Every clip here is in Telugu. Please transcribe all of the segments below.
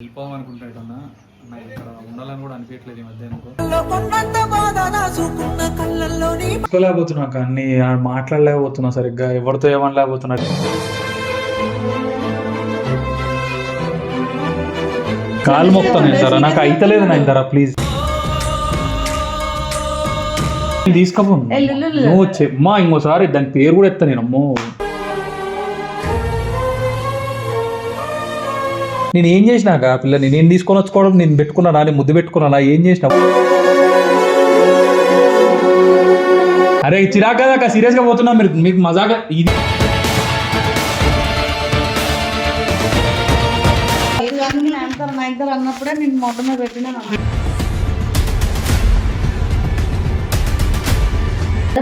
వెళ్ళిపోవాలనుకుంటాడన్నా నాకు ఇక్కడ ఉండాలని కూడా అనిపించట్లేదు ఈ మధ్య ఎందుకో తీసుకోలేకపోతున్నా కానీ మాట్లాడలేకపోతున్నా సరిగ్గా ఎవరితో ఏమనలేకపోతున్నా. కాలు మొక్కుతాను సార్ నాకు అయితలేదు నా ఇందరా ప్లీజ్. తీసుకోపో. నువ్వు చెప్పమా ఇంకోసారి దాని పేరు కూడా ఎత్తా నేను అమ్మో. నేను ఏం చేసినాక ఆ పిల్లని నేను తీసుకొని వచ్చుకోవడం నేను పెట్టుకున్నానా? నేను ముద్దు పెట్టుకున్నానా? ఏం చేసినా అరే చిరాకు కదా సీరియస్గా పోతున్నా మీరు. మీకు మజాగా ఇది. అన్నప్పుడే నేను మొట్ట మీద పెట్టినా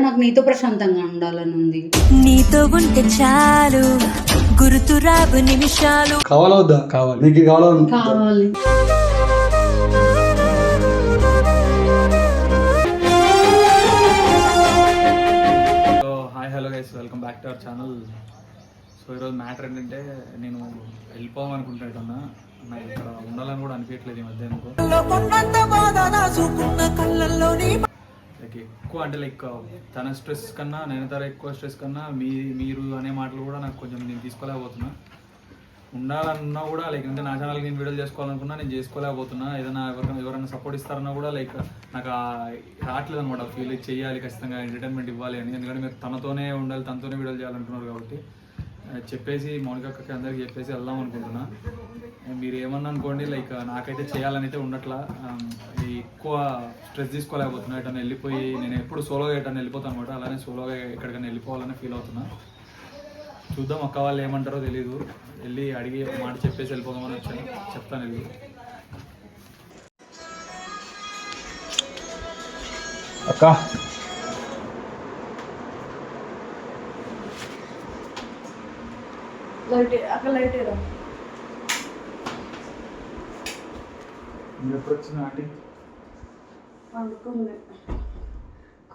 నాకు నీతో ప్రశాంతంగా ఉండాలని ఉంది. నీతో ఉంటే చాలు. గుర్తురావు నిమిషాలు. కావాలా వద్దా కావాలి. నీకు కావాలా కావాలి. So hi hello guys welcome back to our channel so ఈరోజు మ్యాటర్ ఏంటంటే నేను వెళ్ళిపోవాలనుకుంటాడన్నా నాకు ఇక్కడ ఉండాలని కూడా అనిపించట్లేదు ఈ మధ్య ఎందుకో. లైక్ ఎక్కువ అంటే లైక్ uh, తన స్ట్రెస్ కన్నా నేను తర ఎక్కువ స్ట్రెస్ కన్నా మీ మీరు అనే మాటలు కూడా నాకు కొంచెం నేను తీసుకోలేకపోతున్నా. ఉండాలన్నా కూడా లైక్ అంటే నా ఛానల్కి నేను వీడియోలు చేసుకోవాలనుకున్నా నేను చేసుకోలేకపోతున్నా. ఏదైనా ఎవరికైనా ఎవరైనా సపోర్ట్ ఇస్తారన్నా కూడా లైక్ నాకు రావట్లేదు అనమాట ఫీల్ చేయాలి ఖచ్చితంగా ఎంటర్టైన్మెంట్ ఇవ్వాలి అని. ఎందుకంటే మీరు తనతోనే ఉండాలి తనతోనే వీడియోలు చేయాలనుకున్నారు కాబట్టి. చెప్పేసి మౌనిక అక్కకి అందరికి చెప్పేసి వెళ్దాం అనుకుంటున్నా. మీరు ఏమన్నా అనుకోండి లైక్ నాకైతే చేయాలని అయితే ఉండట్లా ఎక్కువ స్ట్రెస్ తీసుకోలేకపోతున్నా. ఎటన్నా వెళ్ళిపోయి నేను ఎప్పుడు సోలోగా ఎటన్నా వెళ్ళిపోతాను అనమాట. అలానే సోలోగా ఎక్కడికైనా వెళ్ళిపోవాలని ఫీల్ అవుతున్నా. చూద్దాం అక్క వాళ్ళు ఏమంటారో తెలియదు వెళ్ళి అడిగి మాట చెప్పేసి వెళ్ళిపోదామని వచ్చాను. చెప్తాను వెళ్ళి. అక్క. లైట్ అక్కడ లైట్ ఏరా ఎప్పుడు వచ్చిన ఆంటీ. పండుకుంది.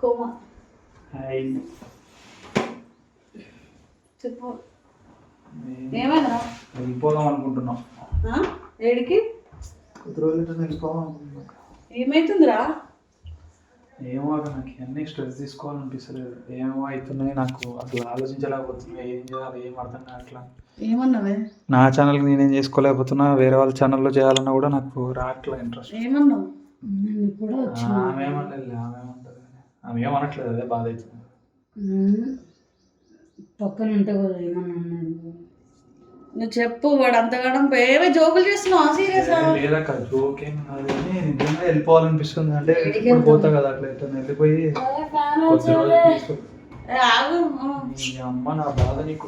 కోమా. హాయ్. చెప్పు. ఏమైందిరా? వెళ్ళిపోదాం అనుకుంటున్నాం. ఆ? ఏడికి? కొద్ది రోజులు వెళ్ళిపోదాం అనుకుంటున్నాం. ఏమైతుందిరా? ఏమో నాకు అన్నీ స్ట్రెస్ తీసుకోవాలనిపిస్తలేదు. ఏమో అవుతున్నాయి నాకు అసలు ఆలోచించలేకపోతున్నాయి ఏం చేయాలి ఏం అర్థం కావట్లా. ఏమన్నావే? నా ఛానల్కి నేనేం చేసుకోలేకపోతున్నా వేరే వాళ్ళ ఛానల్లో చేయాలన్నా కూడా నాకు రావట్లే ఇంట్రెస్ట్ ఏమన్నావు? నేను కూడా ఆమె ఏమనలేదు ఆమె ఏమంటది ఆమె ఏమనట్లేదు అదే బాధ అవుతుంది. పక్కన ఉంటే కూడా ఏమన్నా అన్నాడు నువ్వు చెప్పు వాడు అంతగానం ఏమే జోకులు చేస్తున్నావు? సీరియస్ లేదక్క జోక్ ఏం కాదు. కానీ నిజంగా వెళ్ళిపోవాలనిపిస్తుంది. అంటే ఇప్పుడు పోతా కదా అట్లా ఎట్లా వెళ్ళిపోయి కొద్ది రోజులు తీసుకో. ఆగు. నీ అమ్మ నా బాధ నీకు.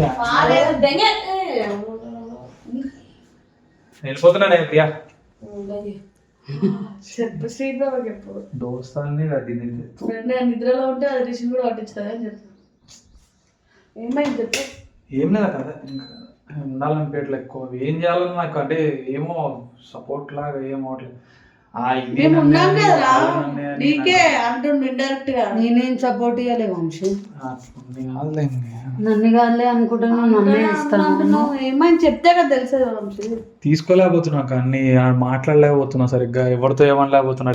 బాలేదు, దెంగే. వెళ్ళిపోతున్నా నేను ప్రియా. చెప్పు శ్రీబాబు చెప్పు. దోస్తాన్ని ఫ్రెండ్ నిద్రలో ఉంటే అది రిషి కూడా పట్టించుతుంది అని చెప్పు. ఏమైంది చెప్పు? ఏం లేదు కదా ఇంకా ఉండాలనిపించట్లేదు ఎక్కువ ఏం చేయాలని నాకు అంటే ఏమో సపోర్ట్ లాగా ఏం అవట్లేదు మేము ఉన్నాం కదరా. నీకే అంటుండు ఇండైరెక్ట్గా నేనేం సపోర్ట్ ఇవ్వలే వంశీ. నన్ను కాదులే నన్నే ఇస్తాను. చెప్తే కదా తెలిసేది వంశీ. తీసుకోలేకపోతున్నా కానీ మాట్లాడలేకపోతున్నా సరిగ్గా ఎవరితో ఏమనలేకపోతున్నా.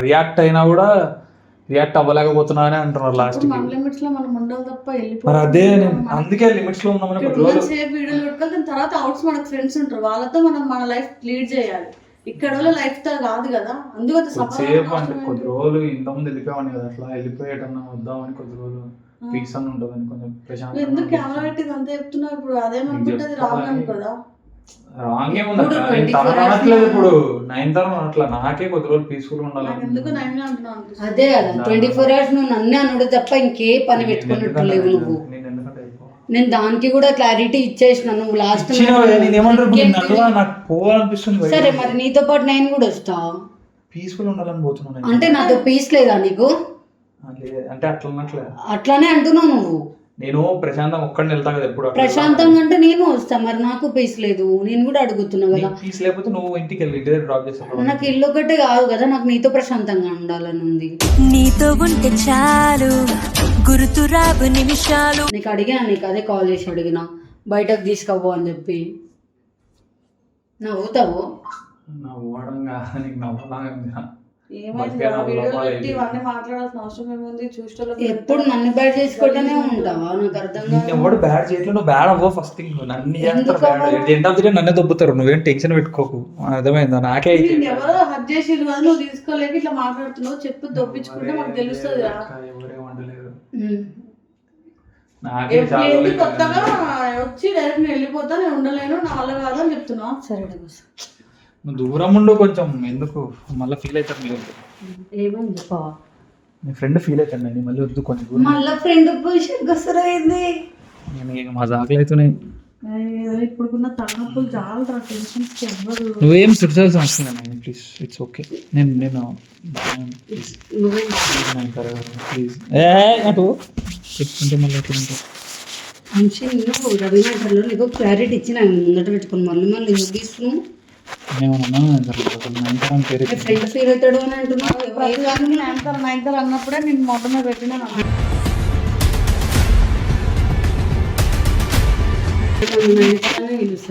రియాక్ట్ అయినా కూడా రియాక్ట్ అవ్వలేకపోతున్నా అని అంటున్నారు లాస్ట్ మన లిమిట్స్లో మనం ఉండాలి తప్ప మరి అదే నేను అందుకే లిమిట్స్లో ఉన్నామని సేపు వీడియోలు పెట్టుకోవాలి దాని తర్వాత అవుట్స్ మనకు ఫ్రెండ్స్ ఉంటారు. వాళ్ళతో మనం మన లైఫ్ లీడ్ చేయాలి. ఇక్కడ లైఫ్తో కాదు కదా. అందుకు అది కొద్దిసేపు అంటే కొద్ది రోజులు ఇంతకుముందు వెళ్ళిపోయామని కదా. అట్లా వెళ్ళిపోయేటన్నా వద్దామని కొద్ది రోజులు పీస్ అని ఉంటుందని కొంచెం నువ్వు ఎందుకు కెమెరా పెట్టి అంతా చెప్తున్నావు ఇప్పుడు. అదేమనుకుంటే అది రాంగ్ అనుకోదా? రాంగ్ ఏముంది ఇప్పుడు. నైన్ తరం అట్లా నాకే కొద్ది రోజులు పీస్ఫుల్ ఉండాలి నాకు ఎందుకు నైన్ అంటున్నావు అనిపిస్తుంది? అదే కదా ట్వంటీ ఫోర్ అవర్స్ నువ్వు నన్నే అనుడు తప్ప ఇంకే పని పెట్టుకున్నట్టు లేవు నువ్వు. నేను ఎందుకంటే వెళ్ళిపో. నేను దానికి కూడా క్లారిటీ ఇచ్చేసిన నువ్వు లాస్ట్ ఇచ్చినా కదా, నేను ఏమంటారు? ఇప్పుడు నిన్ను అడగా నాకు పోవాలనిపిస్తుంది సరే మరి నీతో పాటు నేను కూడా వస్తా. పీస్ఫుల్ ఉండాలని పోతున్నాను నేను. అంటే నాతో పీస్ లేదా నీకు? ఆ, లే- అంటే అట్లా అట్లానే అంటున్నావు నువ్వు. నేను ప్రశాంతం ఒక్కడిని వెళ్తా కదా ఎప్పుడు అట్లా. ప్రశాంతంగా అంటే నేను వస్తా మరి నాకు పీస్ లేదు. నేను కూడా అడుగుతున్నా కదా. నీకు పీస్ లేకపోతే నువ్వు ఇంటికి వెళ్ళి ఇంటి దగ్గర డ్రాప్ చేస్తాను నాకు ఇల్లు ఒకటే కాదు కదా నాకు నీతో ప్రశాంతంగా ఉండాలని ఉంది. నీతో ఉంటే చాలు గుర్తురావు నిమిషాలు. నీకు అడిగినా నీకు అదే కాల్ చేసి అడిగినా బయటకు తీసుకపో అని చెప్పి. నవ్వుతావు? నవ్వడం కాదు నీకు నవ్వలాగా ఎప్పుడు నన్ను బయట చేసుకుంటూనే ఉంటావా? నాకు అర్థం ఎవడు బ్యాడ్ చేయట్లేదు నువ్వు బ్యాడ్ అవ్వవు ఫస్ట్ థింగ్ నన్ను? ఎండ్ ఆఫ్ ది డే నన్నే దొబ్బుతారు. నువ్వేం టెన్షన్ పెట్టుకోకు. అర్థమైందా? నాకే ఎవరో చేసిరు కదా నువ్వు తీసుకోలేక ఇట్లా మాట్లాడుతున్నావు. చెప్పు దొప్పించుకుంటే మాకు తెలుస్తుంది కొత్తగా వచ్చి డైరెక్ట్ నేను వెళ్ళిపోతా నేను ఉండలేను నా వల్ల కాదు అని చెప్తున్నా సరే దూరం ఉండు కొంచెం. ఎందుకు? మళ్ళీ ఫీల్ అవుతారు మీరు ఏమని చెప్పవా మీ ఫ్రెండ్ ఫీల్ అవుతాడు మళ్ళీ వద్దు కొంచెం దూరం మళ్ళా ఫ్రెండ్ పొజిషన్ వస్తారు ఏంది నేను ఇక మా జాగ్రత్త అవుతున్నాయి. ఇప్పుడుకున్న తలనొప్పులు చాలా ఎవ్వరు. నువ్వేం అవ్వాల్సిన అవసరం లేదు ప్లీజ్ ఇట్స్ ఓకే నేను నేను ప్లీజ్ ఏ చెప్తుంటే మళ్ళీ ఎట్లా నువ్వు రవీనాథర్లో నీకు క్లారిటీ ఇచ్చిన ముందట పెట్టుకుని మళ్ళీ మళ్ళీ ఎందుకు తీసుకున్నావు? నైన్తరం అన్నప్పుడే నేను మొట్టమే పెట్టినా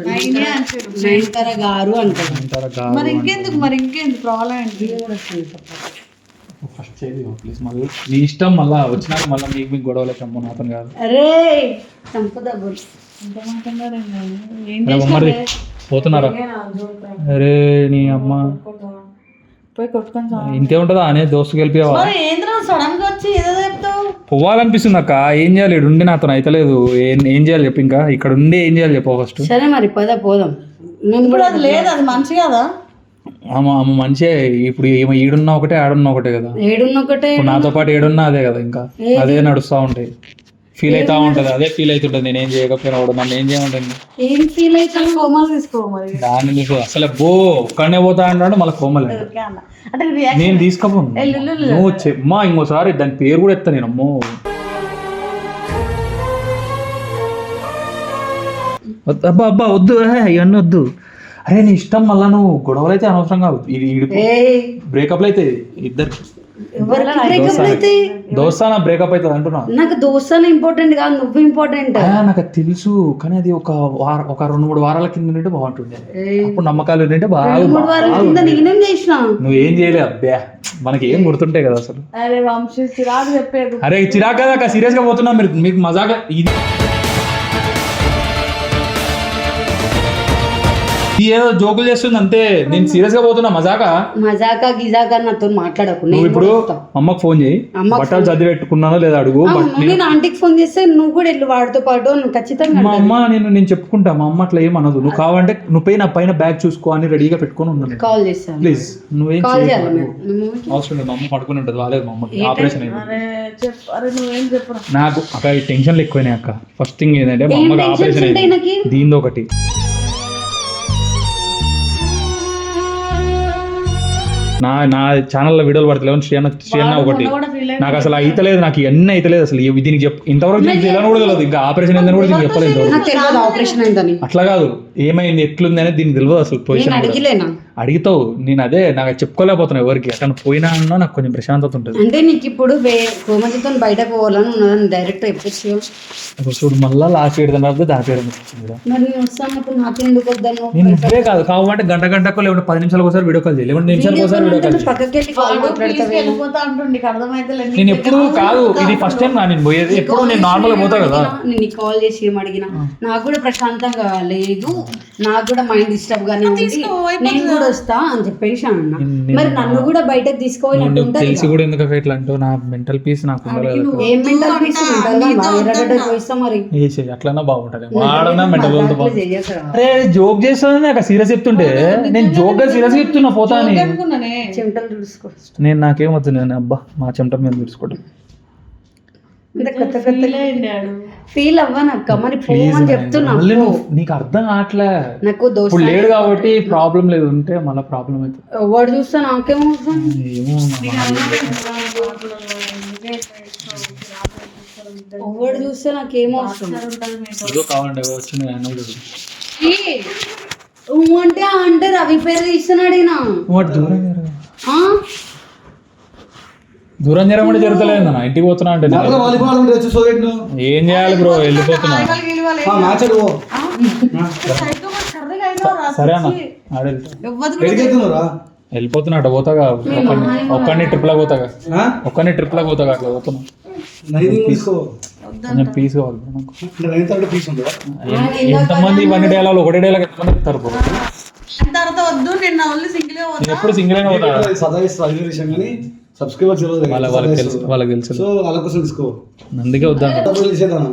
నైనే అంటాడు. నయనతార గారు మరి ఇంకెందుకు మరి ఇంకెందుకు ప్రాబ్లం ఏంటి ఫస్ట్ ప్లీజ్ మళ్ళీ నీ ఇష్టం మళ్ళీ వచ్చినాక మళ్ళీ మీకు మీకు గొడవలు కమ్ము నాతో కాదు అరే చంపదా? ఏం పోతున్నారా? అరే నీ అమ్మ. పోయి కొట్టుకొని. ఇంతే ఉంటుందా అనే దోస్తు గెలిపేవా మరి ఏంద్రా సడన్గా వచ్చి ఏదో చెప్తావు? పోవాలనిపిస్తుంది అక్క. ఏం చేయాలి? ఈడ ఉండి నాతో అయితలేదు ఏం ఏం చేయాలి చెప్పు ఇంకా. ఇక్కడ ఉండి ఏం చేయాలి చెప్పు ఫస్ట్. సరే మరి పద పోదాం. నేను ఇప్పుడు కూడా అది లేదు. అది మంచి కదా. ఆమె ఆమె మంచిగా ఇప్పుడు ఈమె ఈడున్నా ఒకటే ఆడున్నా ఒకటే కదా. ఏడున్న ఒకటే నాతో పాటు ఏడున్నా అదే కదా ఇంకా. అదే నడుస్తూ ఉంటాయి ఫీల్ అవుతా ఉంటది. అదే ఫీల్ అవుతుంటది నేను ఏం చేయకపోయినా కూడా నన్ను ఏం చేయమంటుంది ఏం ఫీల్ అవుతావు కోమలు తీసుకో మరి. దాన్ని చూసి అసలు బో ఒక్కడనే పోతా అంటాడు మళ్ళీ కోమలే. అంటే నేను తీసుకోపోను నువ్వు చెమ్మా ఇంకోసారి దాని పేరు కూడా ఎత్తా నేను అమ్మో. అబ్బా అబ్బా వద్దు ఏ, ఇవన్నీ వద్దు. అరే నీ ఇష్టం మళ్ళా నువ్వు గొడవలు అయితే అనవసరం కాదు. ఇది బ్రేకప్లు అయితే ఇద్దరు దోస్తానా బ్రేకప్ అవుతుంది అంటున్నా? నాకు దోస్తాలు ఇంపార్టెంట్ కాదు నువ్వు ఇంపార్టెంట్ నాకు తెలుసు కానీ అది ఒక వార ఒక రెండు మూడు వారాల కింద ఉంటే బాగుంటుండే. అప్పుడు నమ్మకాలు ఉంటే బాగా మూడు వారాల కింద నేనేం చేసిన? నువ్వు ఏం చేయలే అబ్బా. మనకి ఏం గుర్తుంటాయి కదా అసలు. అరే వంశీ చిరాకు చెప్పేది. అరే చిరాకు కదా సీరియస్గా పోతున్నా మీరు. మీకు మజాగా ఇది ఏదో జోకులు చేస్తుంది అంతే. నేను సీరియస్గా పోతున్నా మజాగా మజాకా గిజాకా నాతో మాట్లాడకు. నువ్వు నేను ఇప్పుడు. అమ్మకి ఫోన్ చేయి. అమ్మకి బట్టలు చదివి పెట్టుకున్నానో లేదా అడుగు నేను ఆంటీకి ఫోన్ చేస్తే నువ్వు కూడా వెళ్ళి వాడితో పాటు ఖచ్చితంగా మా అమ్మ నేను నేను చెప్పుకుంటా మా అమ్మ అట్లా ఏం అనదు నువ్వు కావాలంటే నువ్వు పోయి నా పైన బ్యాగ్ చూసుకో అని రెడీగా పెట్టుకొని ఉన్నాను కాల్ చేస్తాను ప్లీజ్ నువ్వేం అవసరం లేదు మా అమ్మ పడుకుని ఉంటుంది వాళ్ళేది మా అమ్మకి. ఆపరేషన్ అయింది. నాకు అక్క ఈ టెన్షన్లు ఎక్కువైనాయి అక్క. ఫస్ట్ థింగ్ ఏంటంటే మా అమ్మకి ఆపరేషన్ అయింది. దీనిది ఒకటి. నా నా ఛానల్లో వీడియోలు పడతలేవు శ్రీయన్న శ్రీయన్న ఒకటి. కూడా ఫీల్ నాకు అసలు అయితలేదు నాకు ఇవన్నీ అయితలేదు అసలు. ఇవి దీనికి చెప్ ఇంతవరకు దీనికి తెలియని కూడా తెలియదు. ఇంకా ఆపరేషన్ అయిందని కూడా దీనికి చెప్పలేదు. ఇంతవరకు. నాకు తెలియదు ఆపరేషన్ అయిందని అట్లా కాదు. ఏమైంది? ఎట్లుంది అనేది దీనికి తెలియదు అసలు నేను పొజిషన్ అడిగిలేనా? అడుగుతావు నేను అదే నాకు చెప్పుకోలేకపోతున్నా ఎవరికి. అతను పోయినా అన్నా నాకు కొంచెం ప్రశాంతత ఉంటుంది. అంటే నీకు ఇప్పుడు వే కోమతితో బయటకు పోవాలని ఉన్నదని డైరెక్ట్ చూడు మళ్ళీ లాస్ట్ ఏడు తర్వాత దాని పేరు నేను వస్తాను అప్పుడు నాకు ఎందుకు వద్దాను? నేను ఇప్పుడే కాదు కావాలంటే గంట గంటకు లేకుంటే పది నిమిషాలకు ఒకసారి వీడియో కాల్ చేయాలి లేకుంటే నిమిషాలకు ఒకసారి వీడియో కాల్ నేను ఎప్పుడు కాదు ఇది ఫస్ట్ టైం నా నేను పోయేది ఎప్పుడు నేను నార్మల్గా పోతా కదా. నేను నీకు కాల్ చేసి ఏం అడిగినా నాకు కూడా ప్రశాంతంగా లేదు. నాకు కూడా మైండ్ డిస్టర్బ్ గానే ఉంది. నేను కూడా వస్తా అని చెప్పేసి అన్న. మరి నన్ను కూడా బయటకు తీసుకోవాలంటే తెలిసి కూడా ఎందుకు ఇట్లా అంటావు? నా మెంటల్ పీస్ నాకు. ఏం మెంటల్ పీస్ ఎర్రగడ్డ మరి. అట్లన్నా బాగుంటుంది. వాడన్నా మెంటల్ అరే జోక్ చేస్తాను నాకు సీరియస్ చెప్తుంటే నేను జోక్గా సీరియస్ చెప్తున్నా పోతా అని. అనుకున్నానే. చెమటలు తుడుచుకో. నేను నాకేం వద్దు నేను అబ్బా మా చెమట ఇంత కొత్త కొత్త అయిండాడు ఫీల్ అవ్వనక్క. మరి పోమని చెప్తున్నా నీకు అర్థం కావట్లే. నాకు దోశ ఇప్పుడు లేడు కాబట్టి ప్రాబ్లం లేదు. ఉంటే మళ్ళీ ప్రాబ్లం అవుతుంది. ఎవరు చూస్తా నాకేమవుతుంది ఏమో ఎవరు చూస్తే నాకేమవుతుంది ఏదో కావాలండి. వచ్చింది అంటే అంటే రవి పేరు తీస్తున్నాడు ఈయన. వాడు దూరం? దూరం జరగమంటే జరుగుతలేదు అన్న ఇంటికి పోతున్నా అంటే ఏం చేయాలి బ్రో? వెళ్ళిపోతున్నా. సరే అన్న. వెళ్ళిపోతున్నా అట్ట పోతాగా. ఒక్కడిని ఒక్కడిని ట్రిప్ లా పోతాగా. ఒక్కడిని ట్రిప్ లా పోతాగా అట్లా పోతున్నా. కొంచెం పీస్ కావాలి. అంటే ఎంతమంది ఇవన్నీ డేలాలు ఒకటే డేలాగా ఎంతమంది ఎక్కుతారు వద్దు ఓన్లీ సింగిల్ ఎప్పుడు సింగిల్ అయినా పోతా సదా ఇస్తా అదే విషయం కానీ సబ్స్క్రైబర్ తెలియదు వాళ్ళ వాళ్ళకి తెలుసు వాళ్ళకి తెలుసు. సో వాళ్ళ కోసం తీసుకో. అందుకే వద్దాను డబ్బులు తీసేదానా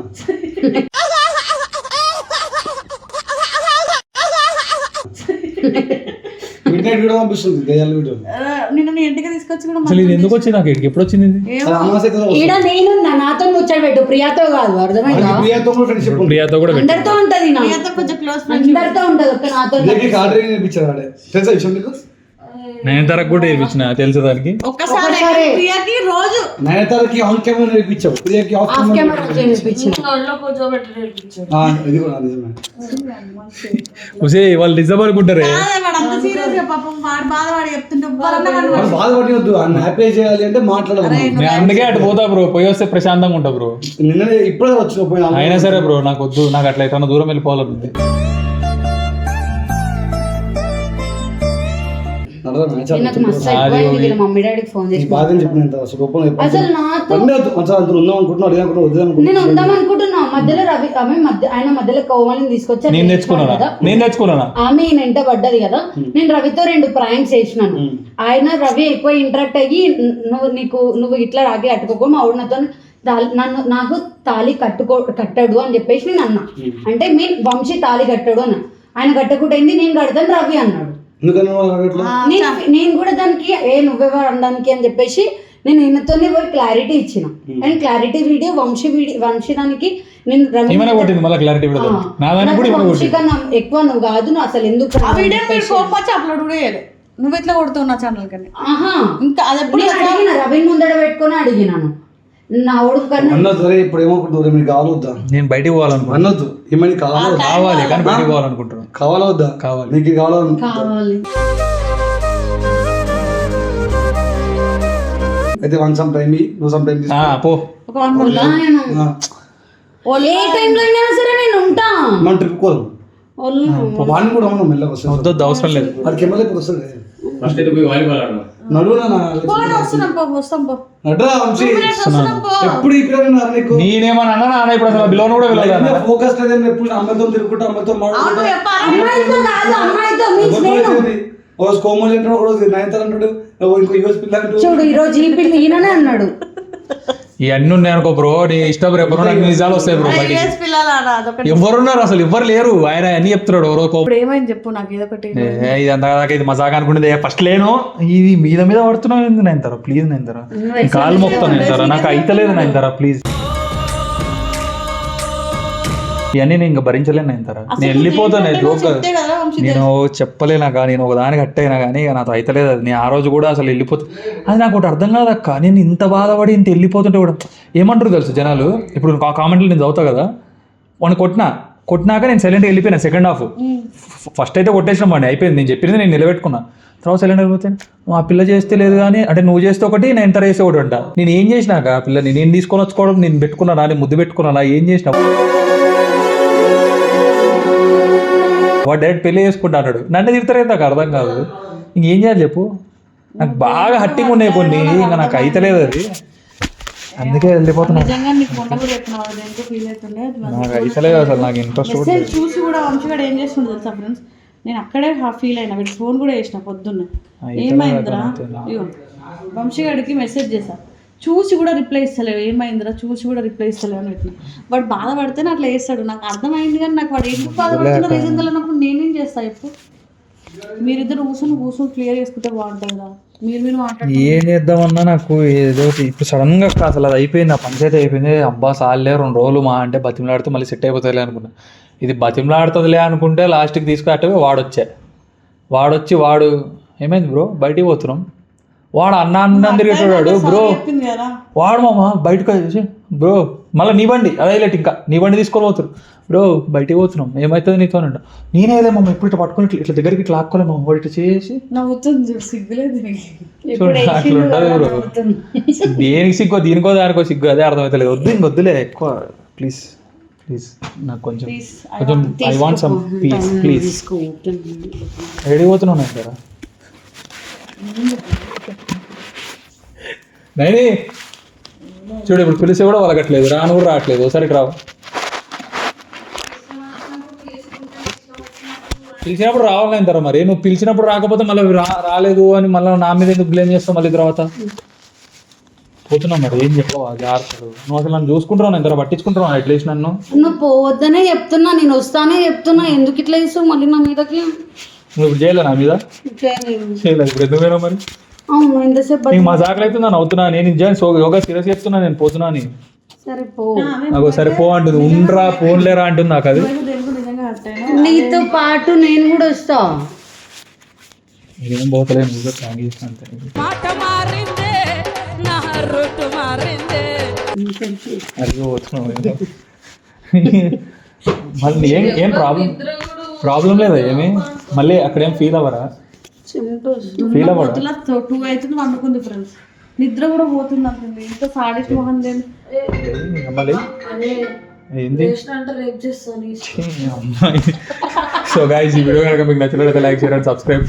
మిడ్ నైట్ వీడియో పంపిస్తుంది దయ్యాల వీడియో. నిన్న నీ ఇంటికి తీసుకొచ్చి కూడా అసలు ఇది ఎందుకు వచ్చింది నాకు? ఇక్కడికి ఎప్పుడు వచ్చింది. ఈడ నేను నాతో ముచ్చట పెట్టు ప్రియాతో కాదు అర్థమైందా? ప్రియాతో కూడా ఫ్రెండ్షిప్ ప్రియాతో కూడా అందరితో ఉంటది నా. ప్రియాతో కొంచెం క్లోజ్ ఫ్రెండ్ అందరితో ఉంటది ఒక్క నాతో ఆర్డర్ తెలుసా విషయం నేను తరకు కూడా నేర్పించిన తెలుసు దానికి? ఒక్కసారి. ప్రియాకి రోజు నయనతారకి ఆన్ కెమెరా నేర్పించావు. ప్రియాకి ఆఫ్ కెమెరా ఇది కూడా నిజమే. ఉసే వాళ్ళు నిజం అనుకుంటారే అదే వాడు అంత సీరియస్గా పాపం వాడు బాధపడి చెప్తుంటే ఎవ్వరన్నా వాడు మనం బాధపడినొద్దు ఆ హ్యాపీ చేయాలి అంటే మాట్లాడాలి నేను అందుకే అటు పోతా బ్రో పోయి వస్తే ప్రశాంతంగా ఉంటా బ్రో. నిన్ననే ఇప్పుడే వచ్చిన పోయినా అయినా సరే బ్రో నాకు వద్దు నాకు అట్లా ఎక్కడ దూరం వెళ్ళిపోవాలని మమ్మీ డాడీకి ఫోన్ చేసి చెప్పినంత అసలు గొప్ప నాతో అంత ఉందాం వద్దు నేను అనుకుంటున్నావు ఉందాం అనుకుంటున్నా. మధ్యలో రవి ఆమె మధ్య ఆయన మధ్యలో కోమలిని తీసుకొచ్చి అట్లా నేను చేసినాడు తెచ్చుకున్నానా కదా. నేను తెచ్చుకున్నానా? ఆమె ఈయన పడ్డది కదా. నేను రవితో రెండు ప్రాంక్స్ చేసినాను ఆయన రవి ఎక్కువ ఇంటరాక్ట్ అయ్యి "ను- నువ్వు నీకు నువ్వు ఇట్లా రాగి కట్టుకోకు మా నాతో తాళి- నన్ను నాకు తాళి కట్టుకో కట్టాడు అని చెప్పేసి నేను అన్నా. అంటే మీ వంశీ తాళి కట్టాడు అన్న. ఆయన కట్టకుండా నేను కడతాను రవి అన్నాడు? నేను నేను కూడా దానికి ఏ నువ్వెవరు అనడానికి అని చెప్పేసి నేను ఈయనతోనే పోయి క్లారిటీ ఇచ్చిన. And clarity video Vamshi video Vamshi దానికి నేను రవి ఏమైనా కొట్టింది మళ్ళీ క్లారిటీ ఎక్కువ నువ్వు కాదు నువ్వు అసలు ఎందుకు అప్లోడ్ కూడా నువ్వు ఎట్లా కొడుతావు నా ఛానల్ కన్నా ఆహా. ఇంకా అది ముందర పెట్టుకొని అడిగినాను. నా సరే ఇప్పుడు ఏమనుకుంటున్నారు? మీకు నేను బయటికి పోవాలనుకుంటున్నా. అన్నొద్దు. ఏమని కావాలా వద్దా? కావాలి కానీ బయటికి పోవాలనుకుంటున్నాను కావాలా. నీకు ఇది కావాలా? కావాలి. అయితే వన్ సమ్ టైం నువ్వు సమ్ టైం ఆ, పో. ఒక వన్ మంత్ ఆయన ఏ టైంలో అయినా సరే నేను ఉంటా. మనం ట్రిప్. వాడిని కూడా మనం మెల్లగా వస్తాం వద్దొద్దు అవసరం లేదు. వాడికి ఎమ్మెల్యే వస్తుంది ఫస్ట్ అయితే పోయి వాలీబాల్ ఆడదాం. ఎప్పుడు ఇక్కడ నీకు? నేనేమన్నా అన్నా నాన్న ఇప్పుడు అసలు బిలోన్ కూడా వెళ్ళదు ఫోకస్ ఎప్పుడు అమ్మతో తిరుగుకుంటా అమ్మతో ఓ కోమల్ అంటాడు నైన్త్ అంటాడు ఇంకో యుఎస్ పిల్ల చూడు ఈ రోజు ఈ పిల్ల ఈయననే అన్నాడు. ఇవన్నీ ఉన్నాయి అనుకో బ్రో. నీ ఇష్టం రేపు నాకు నిజాలు వస్తాయి బ్రో అదొకటి. ఎవరున్నారు అసలు ఎవరు లేరు. ఆయన అన్ని చెప్తున్నాడు ఎవరో ఇప్పుడు ఏమైంది చెప్పు నాకు ఏదో ఒకటి ఏ, ఇది అంత దాకా ఇది మజాక్ అనుకునేది. ఫస్ట్ లేను. ఇది మీద మీద పడుతున్నావు ఎందుకు నేను తరా? ప్లీజ్ నేను తరా. కాలు మొక్కుతాను నేను తరా. నాకు అయితలేదు నేను తరా ప్లీజ్ ఇవన్నీ నేను ఇంకా భరించలేను నేను తరా. నేను వెళ్ళిపోతాను నేను జోక్ నేను చెప్పలేనా కానీ నేను ఒక దానికి కట్టయినా కానీ ఇక నాతో అయితలేదు అది. నేను ఆ రోజు కూడా అసలు వెళ్ళిపోతా. అది నాకు ఒకటి అర్థం కాదక్క. నేను ఇంత బాధపడి ఇంత వెళ్ళిపోతుంటే కూడా ఏమంటారు తెలుసు జనాలు? ఇప్పుడు కా- కామెంట్లు నేను చదువుతా కదా. వాడిని కొట్టినా. కొట్టినాక నేను సైలెంట్గా వెళ్ళిపోయినా సెకండ్ హాఫ్ ఫస్ట్ అయితే కొట్టేసిన వాడిని అయిపోయింది. నేను చెప్పింది నేను నిలబెట్టుకున్నా. తర్వాత సైలెంట్ అయిపోతే ఆ పిల్ల చేస్తే లేదు కానీ అంటే నువ్వు చేస్తే ఒకటి నేను ఎంటర్ చేస్తే ఒకటి అంట. నేను ఏం చేసినాక ఆ పిల్లని నేను తీసుకొని వచ్చుకోవడం నేను పెట్టుకున్నానా నేను ముద్దు పెట్టుకున్నానా ఏం చేసినా? వాడు డైరెక్ట్ పెళ్ళి చేసుకుంటా అన్నాడు నన్ను తిడతారే నాకు అర్థం కాదు. ఇంకేం చేయాలి చెప్పు? నాకు బాగా హట్టింగ్ ఉన్నాయి కొన్ని ఇంకా నాకు అయితలేదు అది. అందుకే వెళ్ళిపోతున్నా. నిజంగా నీకు అయితలేదు అసలు నాకు ఇంట్రెస్ట్ చూసి కూడా వంశీగాడు ఏం చేస్తుండే తెలుసా ఫ్రెండ్స్ నేను అక్కడే ఫీల్ అయినా వీడు ఫోన్ కూడా చేసిన పొద్దున్న. ఏమైందిరా? వంశీగాడికి మెసేజ్ చేశా. చూసి కూడా రిప్లై ఇస్తలేవు. ఏమైందిరా? చూసి కూడా రిప్లై ఇస్తలేవు అని పెట్టిన వాడు బాధపడితేనే అట్లా చేస్తాడు. నాకు అర్థమైంది కానీ నాకు వాడు ఎందుకు బాధపడుతున్నా రీజన్ తెలియనప్పుడు నేనేం చేస్తా ఇప్పుడు మీరిద్దరు కూర్చొని కూర్చొని క్లియర్ చేసుకుంటే బాగుంటుందా మీరు మీరు మాట్లాడు ఏం చేద్దామన్నా నాకు ఏదో ఇప్పుడు సడన్గా అసలు అది అయిపోయింది. ఆ పంచాయతీ అయిపోయింది. అబ్బా సార్లే రెండు రోజులు మా అంటే బతిమలాడితే మళ్ళీ సెట్ అయిపోతుందిలే అనుకున్నా. ఇది బతిమలాడుతుందిలే అనుకుంటే లాస్ట్కి తీసుకున్నట్టు వాడొచ్చా. వాడొచ్చి వాడు ఏమైంది బ్రో బయటికి పోతున్నాం. వాడు అన్న అన్న తిరిగేటాడు బ్రో వాడు మామ బయటకు వచ్చి బ్రో మళ్ళీ నీ బండి. అదే లేట్ ఇంకా నీ బండి తీసుకొని పోతురు. బ్రో బయటికి పోతున్నాం ఏమవుతుంది నీతో? అంట. నేనేదే మమ్మ ఇప్పుడు ఇట్లా పట్టుకొని ఇట్లా దగ్గరికి ఇట్లా లాక్కోలే మమ్మ వాడు ఇట్లా చేసి దేనికి సిగ్గో దీనికో దానికో సిగ్గు అదే అర్థమవుతలేదు. వద్దు ఇంకొద్దులే ఎక్కువ ప్లీజ్ ప్లీజ్ నాకు కొంచెం కొంచెం I want some peace please ready పోతున్నావు నేను కదా నైని చూడు ఇప్పుడు పిలిస్తే కూడా వాళ్ళకట్లేదు రాను కూడా రావట్లేదు ఒకసారి రావు. పిలిచినప్పుడు రావాలి తర్వాత మరి నువ్వు పిలిచినప్పుడు రాకపోతే మళ్ళీ రా రాలేదు అని మళ్ళీ నా మీద ఎందుకు బ్లేమ్ చేస్తావు మళ్ళీ తర్వాత? పోతున్నావు మరి ఏం చెప్పవా జాగ్రత్తలు. నువ్వు అసలు నన్ను చూసుకుంటున్నావు నేను పట్టించుకుంటున్నావు అట్లీస్ట్ నన్ను. నువ్వు పోవద్దనే చెప్తున్నా నేను వస్తానే చెప్తున్నా ఎందుకు ఇట్లా చేస్తావు మళ్ళీ నా మీదకి? నువ్వు ఇప్పుడు చేయలే నా మీద? చేయలేదు. ఇప్పుడు ఎందుకు మరి? అవును నీకు మా జాగ్రత్త అవుతుందా నవ్వుతున్నా నేను నిజాన్ని సో యోగా సీరియస్ చెప్తున్నా నేను పోతున్నా అని. సరే పో. నాకు సరే పో అంటుంది. ఉండ్రా ఫోన్లేరా అంటుంది నాకు అది. నీతో పాటు నేను కూడా వస్తా. నేనేం పోతలేదు నువ్వు ప్రాంక్ చేసిన అంతే. వచ్చినావు ఏదో. మళ్ళీ ఏం ఏం ప్రాబ్లం ప్రాబ్లం లేదా ఏమి? మళ్ళీ అక్కడ ఏం ఫీల్ అవ్వరా? టూ అవుతుంది వండుకుంది ఫ్రెండ్స్ నిద్ర కూడా పోతుంది అంటుంది ఇంత మొహం లేదు సో గాయస్ ఈ వీడియో కనుక మీకు నచ్చినట్లయితే లైక్ షేర్ అండ్ సబ్స్క్రైబ్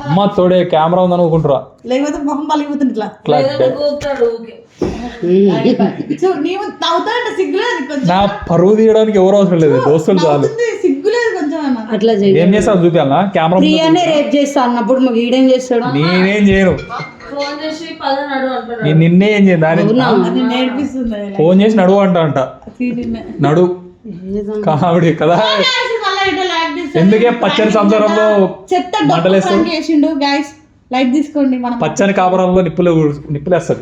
అమ్మ తోడే కెమెరా ఉందనుకుంటారా లేకపోతే మొహం పలిగిపోతుంది ఇట్లా. నా పరువు తీయడానికి ఎవరు అవసరం లేదు. దోస్తులు చాలు నవ్వుతుంది, సిగ్గులేదు కొంచెం ఏమన్నా అట్లా ఏం చేస్తావు? చూపించాలా కెమెరా ప్రియానే రేప్ చేస్తా అన్నప్పుడు మాకు ఈడేం చేస్తాడు? నేనేం చేయను. నేను నిన్నే ఏం చేయను? దాని అది నేర్పిస్తుంది ఫోన్ చేసి నడువు అంట అంట. నడు. కామెడీ కదా. ఎందుకే పచ్చని సంసారంలో చెత్త చేసిండు గైస్ లైక్ తీసుకోండి మనం. పచ్చని కాపురంలో నిప్పులు నిప్పులేస్తుంది